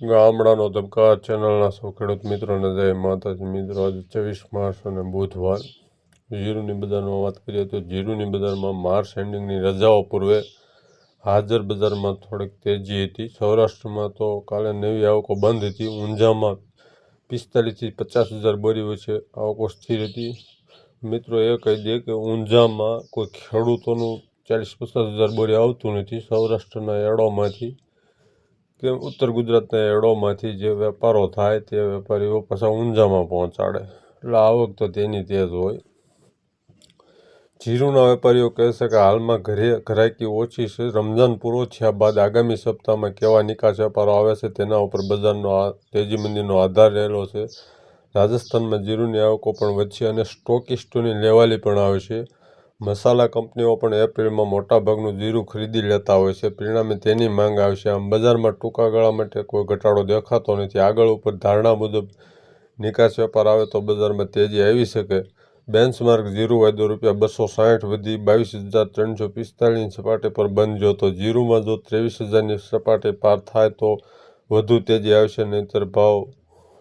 ગામડાનો તબકા ચેનલના સૌ ખેડૂત મિત્રોને જય માતાજી મિત્રો. આજે ચોવીસ માર્ચ અને બુધવાર જીરુની બજારમાં વાત કરીએ તો જીરુની બજારમાં માર્ચ એન્ડિંગની રજાઓ પૂર્વે હાજર બજારમાં થોડીક તેજી હતી. સૌરાષ્ટ્રમાં તો કાલે નવી આવકો બંધ હતી. ઊંઝામાં પિસ્તાલીસથી પચાસ હજાર બોરી વચ્ચે આવકો સ્થિર હતી. મિત્રો એ કહી દે કે ઊંઝામાં કોઈ ખેડૂતોનું ચાલીસ પચાસ હજાર બોરી આવતું નથી. સૌરાષ્ટ્રના એડોમાંથી કે ઉત્તર ગુજરાતના એડોમાંથી જે વેપારો થાય તે વેપારીઓ પાછા ઊંઝામાં પહોંચાડે. એટલે આવક તો તેની તેજ હોય. જીરુના વેપારીઓ કહે છે કે હાલમાં ઘરે ઘરાકી ઓછી છે. રમઝાન પૂરો થયા બાદ આગામી સપ્તાહમાં કેવા નિકાસ વેપારો આવે છે તેના ઉપર બજારનો તેજી મંદીનો આધાર રહેલો છે. રાજસ્થાનમાં જીરુની આવકો પણ વધશે અને સ્ટોકિસ્ટોની લેવાલી પણ આવશે મસાલા કંપનીઓ પણ એપ્રિલમાં મોટાભાગનું જીરું ખરીદી લેતા હોય છે. પરિણામે તેની માંગ આવશે. આમ બજારમાં ટૂંકા ગાળા માટે કોઈ ઘટાડો દેખાતો નથી. આગળ ઉપર ધારણા મુજબ નિકાસ વેપાર આવે તો બજારમાં તેજી આવી શકે. બેન્ચમાર્ક જીરું વાયદો રૂપિયા બસો સાઠ વધી બાવીસ હજાર ત્રણસો પિસ્તાળીસની સપાટી પર બંધ જો તો જીરુમાં જો ત્રેવીસ હજારની સપાટી પાર થાય તો વધુ તેજી આવશે, નહીંતર ભાવ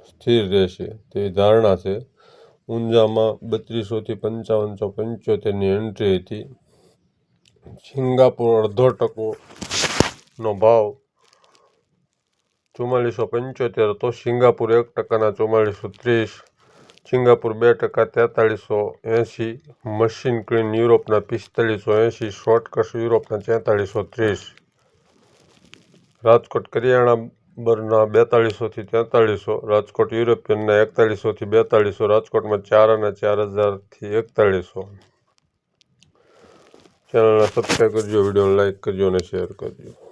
સ્થિર રહેશે. તેવી ધારણા છે. ઊંઝામાં બત્રીસોથી પંચાવનસો પંચોતેરની એન્ટ્રી હતી. સિંગાપુર અડધો ટકોનો ભાવ ચુમ્માલીસો પંચોતેર હતો. સિંગાપુર એક ટકાના ચુમ્માલીસો ત્રીસ, સિંગાપુર બે ટકા તેતાળીસો એંસી મશીન ક્લીન યુરોપના પિસ્તાલીસો એંસી શોર્ટકટ યુરોપના તેતાળીસો ત્રીસ. રાજકોટ, કરિયાણા બરના બેતાળીસોથી તેતાળીસો, રાજકોટ યુરોપિયનના એકતાળીસોથી બેતાળીસો, રાજકોટમાં ચાર અને ચાર હજારથી એકતાળીસો. ચેનલને સબસ્ક્રાઈબ કરજો, વિડીયોને લાઇક કરજો અને શેર કરજો.